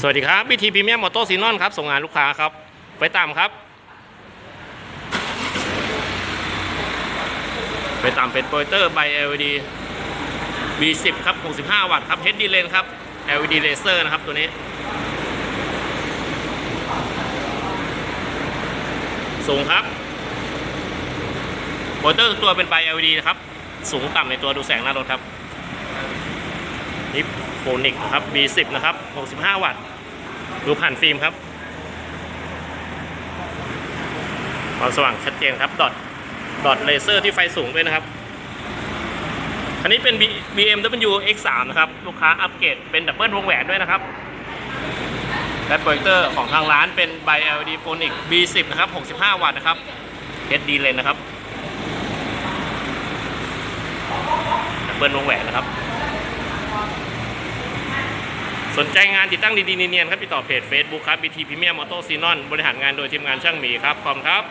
สวัสดีครับบีทีพรีเมียมมอเตอร์ซีนอนครับ ส่งงานลูกค้าครับ ไฟต่ำครับ ไฟต่ำเป็นโปรเตอร์ใบ LED B10 ครับ 65 วัตต์ครับ HD lens ครับ LED laser นะครับตัวนี้ สูงครับ โปรเตอร์ตัวเป็นใบ LED นะครับ สูงต่ำในตัวดูแสงหน้ารถครับ นี่โฟนิกครับ B10 นะครับ 65 วัตต์ ดูผ่านฟิล์มครับ ความสว่างชัดเจนครับ ดอท ดอทเลเซอร์ที่ไฟสูงด้วยนะครับ คันนี้เป็น B- BMW X3 นะครับ ลูกค้าอัปเกรดเป็นดับเบิลวงแหวนด้วยนะครับ และโปรเจคเตอร์ของทางร้านเป็น by LED Phonic B10 นะครับ 65 วัตต์นะครับ HD lens นะครับดับเบิลวงแหวนนะครับ สนใจงานติดตั้งดีๆเนียนๆครับติดต่อเพจ Facebook ครับ BT Premium Auto Xenon บริหารงานโดยทีมงานช่างหมีครับขอบคุณครับ